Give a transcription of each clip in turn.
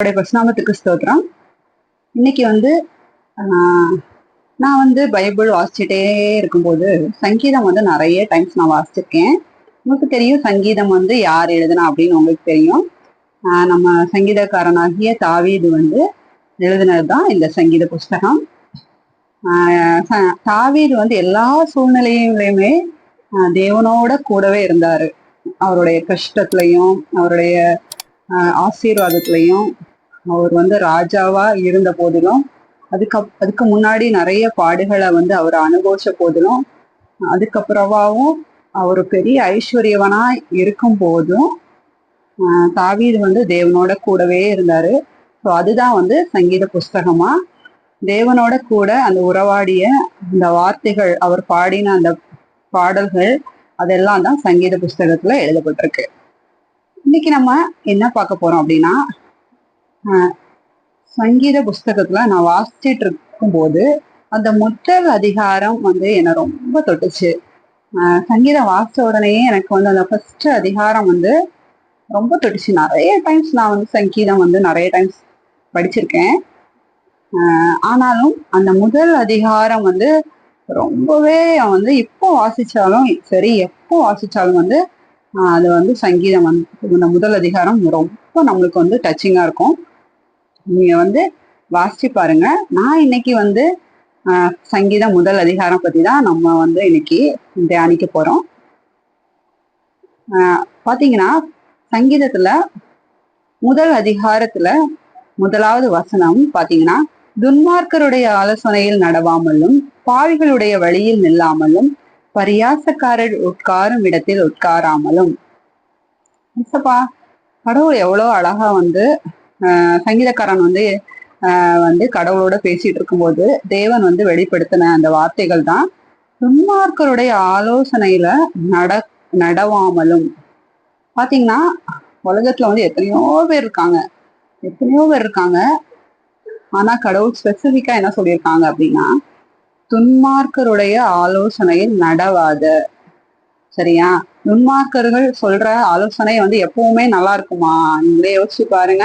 அவருடைய பசுநாமத்துக்கு ஸ்தோத்திரம். இன்னைக்கு வந்து நான் வந்து பைபிள் வாசிச்சுட்டே இருக்கும்போது சங்கீதம் வந்து நிறைய டைம்ஸ் நான் வாசிச்சிருக்கேன். உங்களுக்கு தெரியும் சங்கீதம் வந்து யார் எழுதுனா அப்படின்னு உங்களுக்கு தெரியும். நம்ம சங்கீதக்காரனாகிய தாவீது வந்து எழுதினது தான் இந்த சங்கீத புஸ்தகம். தாவீது வந்து எல்லா சூழ்நிலையிலுமே தேவனோட கூடவே இருந்தார். அவருடைய கஷ்டத்துலையும் அவருடைய ஆசீர்வாதத்துலையும் ஆசீர்வாதத்திலையும் அவர் வந்து ராஜாவா இருந்த போதிலும் அதுக்கு அதுக்கு முன்னாடி நிறைய பாடுகளை வந்து அவர் அனுபவிச்ச போதிலும் அதுக்கப்புறமாவும் அவர் பெரிய ஐஸ்வர்யவனா இருக்கும் போதும் தாவீது வந்து தேவனோட கூடவே இருந்தாரு. ஸோ அதுதான் வந்து சங்கீத புஸ்தகமா. தேவனோட கூட அந்த உறவாடிய அந்த வார்த்தைகள் அவர் பாடின அந்த பாடல்கள் அதெல்லாம் தான் சங்கீத புஸ்தகத்துல எழுதப்பட்டிருக்கு. இன்னைக்கு நம்ம என்ன பார்க்க போறோம் அப்படின்னா சங்கீத புஸ்தகத்துல நான் வாசிச்சிட்டு இருக்கும்போது அந்த முதல் அதிகாரம் வந்து என்னை ரொம்ப தொட்டுச்சு. சங்கீதம் வாசிச்ச உடனேயே எனக்கு வந்து அந்த ஃபர்ஸ்ட் அதிகாரம் வந்து ரொம்ப தொட்டுச்சு. நிறைய டைம்ஸ் நான் வந்து சங்கீதம் வந்து நிறைய டைம்ஸ் படிச்சிருக்கேன். ஆனாலும் அந்த முதல் அதிகாரம் வந்து ரொம்பவே வந்து இப்போ வாசிச்சாலும் சரி எப்போ வாசிச்சாலும் வந்து அது வந்து சங்கீதம் வந்து இந்த முதல் அதிகாரம் ரொம்ப நம்மளுக்கு வந்து டச்சிங்காக இருக்கும். நீங்க வந்து வாசிச்சு பாருங்க. நான் இன்னைக்கு வந்து ஆஹ் சங்கீதம் முதல் அதிகாரம் பத்தி தான் நம்ம வந்து இன்னைக்கு தியானிக்க போறோம். ஆஹ் பாத்தீங்கன்னா சங்கீதத்துல முதல் அதிகாரத்துல முதலாவது வசனம் பாத்தீங்கன்னா துன்மார்க்கருடைய ஆலோசனையில் நடவாமலும் பாவிகளுடைய வழியில் நில்லாமலும் பரியாசக்காரர் உட்காரும் இடத்தில் உட்காராமலும். கடவுள் எவ்வளவு அழகா வந்து சங்கீதக்காரன் வந்து ஆஹ் வந்து கடவுளோட பேசிட்டு இருக்கும்போது தேவன் வந்து வெளிப்படுத்தின அந்த வார்த்தைகள் தான் துன்மார்க்கருடைய ஆலோசனையில நட நடவாமலும். பாத்தீங்கன்னா உலகத்துல வந்து எத்தனையோ பேர் இருக்காங்க. எத்தனையோ பேர் இருக்காங்க. ஆனா கடவுள் ஸ்பெசிபிக்கா என்ன சொல்லியிருக்காங்க அப்படின்னா துன்மார்க்கருடைய ஆலோசனையில் நடவாத. சரியா? துன்மார்க்கர்கள் சொல்ற ஆலோசனை வந்து எப்பவுமே நல்லா இருக்குமா? நீங்களே யோசிச்சு பாருங்க.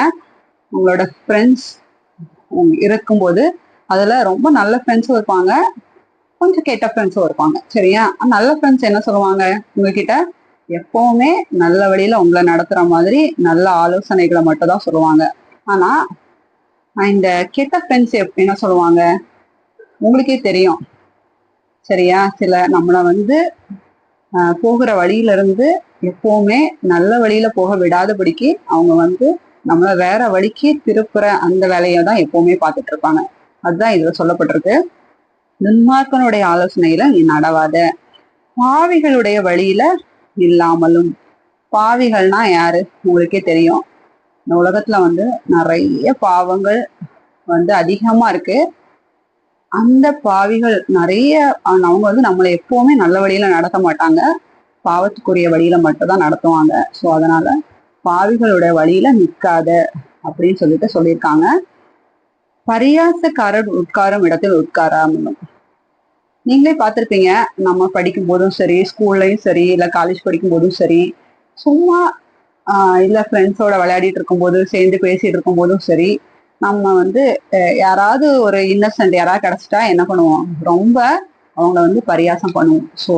உங்களோட ஃப்ரெண்ட்ஸ் இருக்கும்போது அதில் ரொம்ப நல்ல ஃப்ரெண்ட்ஸும் இருப்பாங்க. கொஞ்சம் கெட்ட ஃப்ரெண்ட்ஸும் இருப்பாங்க. சரியா? நல்ல ஃப்ரெண்ட்ஸ் என்ன சொல்லுவாங்க? உங்ககிட்ட எப்பவுமே நல்ல வழியில உங்களை நடத்துற மாதிரி நல்ல ஆலோசனைகளை மட்டும் தான் சொல்லுவாங்க. ஆனா இந்த கெட்ட ஃப்ரெண்ட்ஸ் என்ன சொல்லுவாங்க? உங்களுக்கே தெரியும். சரியா? சில நம்மளை வந்து போகிற வழியில இருந்து எப்பவுமே நல்ல வழியில போக விடாதபடிக்கு அவங்க வந்து நம்மள வேற வழிக்கு திருப்புற அந்த வேலையை தான் எப்பவுமே பார்த்துட்டு இருப்பாங்க. அதுதான் இதுல சொல்லப்பட்டிருக்கு. துன்மார்க்கனுடைய ஆலோசனையில நீ நடவாத. பாவிகளுடைய வழியில இல்லாமலும். பாவிகள்னா யாரு? உங்களுக்கே தெரியும். இந்த உலகத்துல வந்து நிறைய பாவங்கள் வந்து அதிகமா இருக்கு. அந்த பாவிகள் நிறைய அவங்க வந்து நம்மளை எப்பவுமே நல்ல வழியில நடத்த மாட்டாங்க. பாவத்துக்குரிய வழியில மட்டும் தான் நடத்துவாங்க. ஸோ அதனால பாவிகளோட வழியில நிற்காத அப்படின்னு சொல்லிட்டு சொல்லியிருக்காங்க. பரியாசக்காரர் உட்காரும் இடத்தில் உட்காராமலும் நீங்களே பார்த்துருப்பீங்க நம்ம படிக்கும் போதும் சரி ஸ்கூல்லையும் சரி இல்லை காலேஜ் படிக்கும் போதும் சரி சும்மா இல்லை ஃப்ரெண்ட்ஸோட விளையாடிட்டு இருக்கும்போது சேர்ந்து பேசிட்டு இருக்கும் போதும் சரி நம்ம வந்து யாராவது ஒரு இன்னசென்ட் யாராவது கிடச்சிட்டா என்ன பண்ணுவோம்? ரொம்ப அவங்கள வந்து பரியாசம் பண்ணுவோம். ஸோ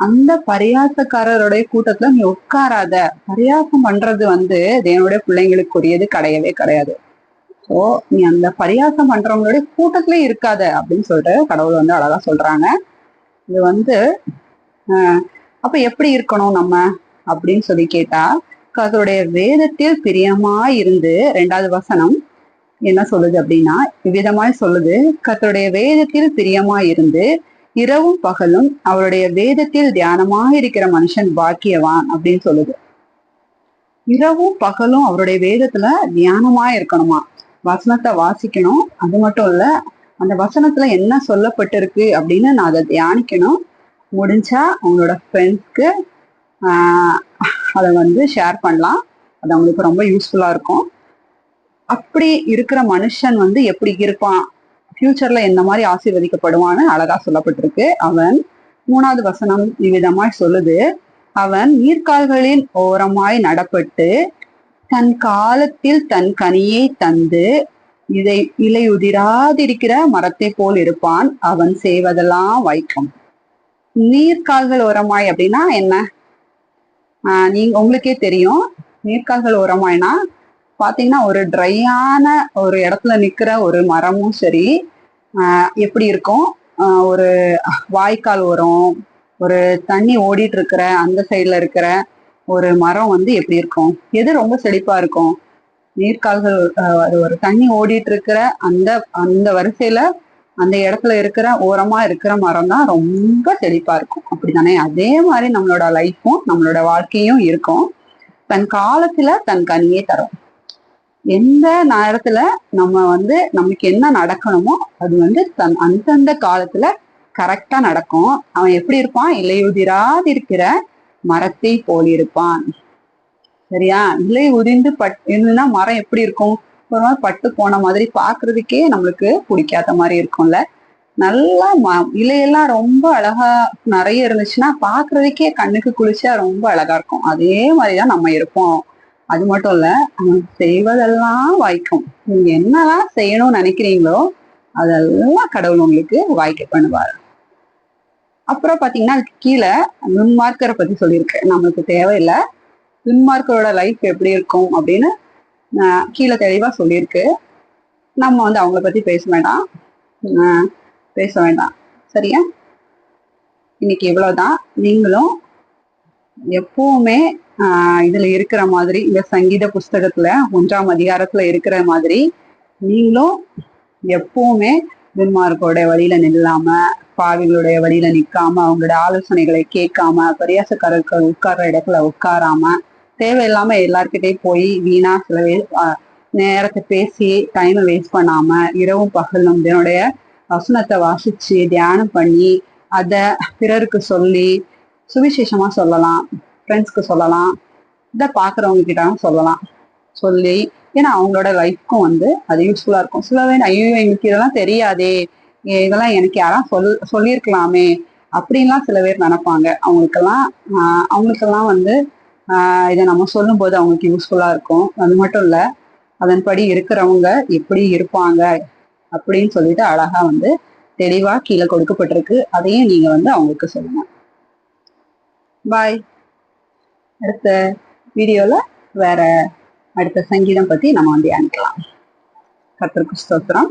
அந்த பரியாசக்காரருடைய கூட்டத்துல நீ உட்காராத. பரியாசம் பண்றது வந்து தேவனுடைய பிள்ளைங்களுக்குரியது கிடையவே கிடையாது. ஸோ நீ அந்த பரியாசம் பண்றவங்களுடைய கூட்டத்துல இருக்காத அப்படின்னு சொல்லிட்டு கடவுள் வந்து அழகா சொல்றாங்க. இது வந்து ஆஹ் அப்ப எப்படி இருக்கணும் நம்ம அப்படின்னு சொல்லி கேட்டா கதருடைய வேதத்தில் பிரியமா இருந்து ரெண்டாவது வசனம் என்ன சொல்லுது அப்படின்னா இவ்விதமாய் சொல்லுது கத்தருடைய வேதத்தில் பிரியமா இருந்து இரவும் பகலும் அவருடைய வேதத்தில் தியானமாக இருக்கிற மனுஷன் பாக்கியவான் அப்படின்னு சொல்லுது. இரவும் பகலும் அவருடைய வேதத்துல தியானமா இருக்கணுமா? வசனத்தை வாசிக்கணும். அது மட்டும் இல்ல அந்த வசனத்துல என்ன சொல்லப்பட்டிருக்கு அப்படின்னு நான் அதை தியானிக்கணும். முடிஞ்சா அவங்களோட ஃப்ரெண்ட்ஸ்க்கு அதை வந்து ஷேர் பண்ணலாம். அது அவங்களுக்கு ரொம்ப யூஸ்ஃபுல்லா இருக்கும். அப்படி இருக்கிற மனுஷன் வந்து எப்படி இருப்பான்? ஃபியூச்சர்ல எந்த மாதிரி ஆசீர்வதிக்கப்படுவான்னு அழகா சொல்லப்பட்டிருக்கு. அவன் மூணாவது வசனம் இவ்விதமாய் சொல்லுது. அவன் நீர்கால்களின் ஓரமாய் நடப்பட்டு தன் காலத்தில் தன் கனியை தந்து இதை இலையுதிராதிருக்கிற மரத்தை போல் இருப்பான். அவன் செய்வதெல்லாம் வைக்கும். நீர்கால்கள் ஓரமாய் அப்படின்னா என்ன? ஆஹ் நீங்க உங்களுக்கே தெரியும். நீர்கால்கள் ஓரமாய்னா பாத்தீங்கன்னா ஒரு ட்ரையான ஒரு இடத்துல நிக்கிற ஒரு மரமும் சரி எப்படி இருக்கும்? ஒரு வாய்க்கால் உரம் ஒரு தண்ணி ஓடிட்டு இருக்கிற அந்த சைட்ல இருக்கிற ஒரு மரம் வந்து எப்படி இருக்கும்? எது ரொம்ப செழிப்பா இருக்கும்? நீர்க்கால்கள் ஒரு தண்ணி ஓடிட்டு இருக்கிற அந்த அந்த வரிசையில அந்த இடத்துல இருக்கிற ஓரமா இருக்கிற மரம் தான் ரொம்ப செழிப்பா இருக்கும். அப்படித்தானே? அதே மாதிரி நம்மளோட லைஃப்பும் நம்மளோட வாழ்க்கையும் இருக்கும். தன் காலத்துல தன் கனியே தரும். எந்த நேரத்துல நம்ம வந்து நமக்கு என்ன நடக்கணுமோ அது வந்து தன் அந்தந்த காலத்துல கரெக்டா நடக்கும். அவன் எப்படி இருப்பான்? இலையுதிராதிருக்கிற மரத்தை போல் இருப்பான். சரியா? இலை உதிர்ந்து பட் இருந்துன்னா மரம் எப்படி இருக்கும்? ஒரு மாதிரி பட்டு போன மாதிரி பாக்குறதுக்கே நம்மளுக்கு பிடிக்காத மாதிரி இருக்கும்ல. நல்லா ம இலையெல்லாம் ரொம்ப அழகா நிறைய இருந்துச்சுன்னா பாக்குறதுக்கே கண்ணுக்கு குளிச்சா ரொம்ப அழகா இருக்கும். அதே மாதிரிதான் நம்ம இருப்போம். அது மட்டும் இல்ல அவன் செய்வதெல்லாம் வாய்க்கும். நீங்க என்னெல்லாம் செய்யணும்னு நினைக்கிறீங்களோ அதெல்லாம் கடவுள் உங்களுக்கு வாய்க்க பண்ணுவார். அப்புறம் பாத்தீங்கன்னா அதுக்கு கீழே நுண்மார்க்கரை பத்தி சொல்லியிருக்கேன் நம்மளுக்கு தேவையில்லை. துன்மார்க்கரோட லைஃப் எப்படி இருக்கும் அப்படின்னு கீழே தெளிவா சொல்லியிருக்கு. நம்ம வந்து அவங்கள பத்தி பேச வேண்டாம். பேச வேண்டாம். சரியா? இன்னைக்கு இவ்வளவுதான். நீங்களும் எப்பவுமே இதுல இருக்கிற மாதிரி இந்த சங்கீத புஸ்தகத்துல ஒன்றாம் அதிகாரத்துல இருக்கிற மாதிரி நீங்களும் எப்பவுமே துன்மார்க்கோட வழியில நில்லாம பாவிகளுடைய வழியில நிக்காம அவங்களோட ஆலோசனைகளை கேட்காம பரியாசக்காரர்கள் உட்கார்ற இடத்துல உட்காராம தேவையில்லாம எல்லார்கிட்டையும் போய் வீணா சில நேரத்தை பேசி டைமை வேஸ்ட் பண்ணாம இரவும் பகலும் இதனுடைய வசனத்தை வாசிச்சு தியானம் பண்ணி அத பிறருக்கு சொல்லி சுவிசேஷமா சொல்லலாம். ஃப்ரெண்ட்ஸ்க்கு சொல்லலாம். இதை பாக்குறவங்க கிட்டாலும் சொல்லலாம். சொல்லி ஏன்னா அவங்களோட லைஃப்க்கும் வந்து அது யூஸ்ஃபுல்லா இருக்கும். சில பேர் ஐயோ எனக்கு இதெல்லாம் தெரியாதே. இதெல்லாம் எனக்கு யாரும் சொல் சொல்லியிருக்கலாமே. அப்படின்லாம் சில பேர் நினைப்பாங்க. அவங்களுக்கெல்லாம் அவங்களுக்கெல்லாம் வந்து இதை நம்ம சொல்லும்போது அவங்களுக்கு யூஸ்ஃபுல்லா இருக்கும். அது மட்டும் இல்ல அதன்படி இருக்கிறவங்க எப்படி இருப்பாங்க அப்படின்னு சொல்லிட்டு அழகா வந்து தெளிவா கீழே கொடுக்கப்பட்டிருக்கு. அதையும் நீங்க வந்து அவங்களுக்கு சொல்லுங்க. பாய் அடுத்த வீடியோவில் வேற அடுத்த சங்கீதம் பற்றி நம்ம வந்து அனுக்கலாம் கத்திற்கு ஸ்தோத்திரம்.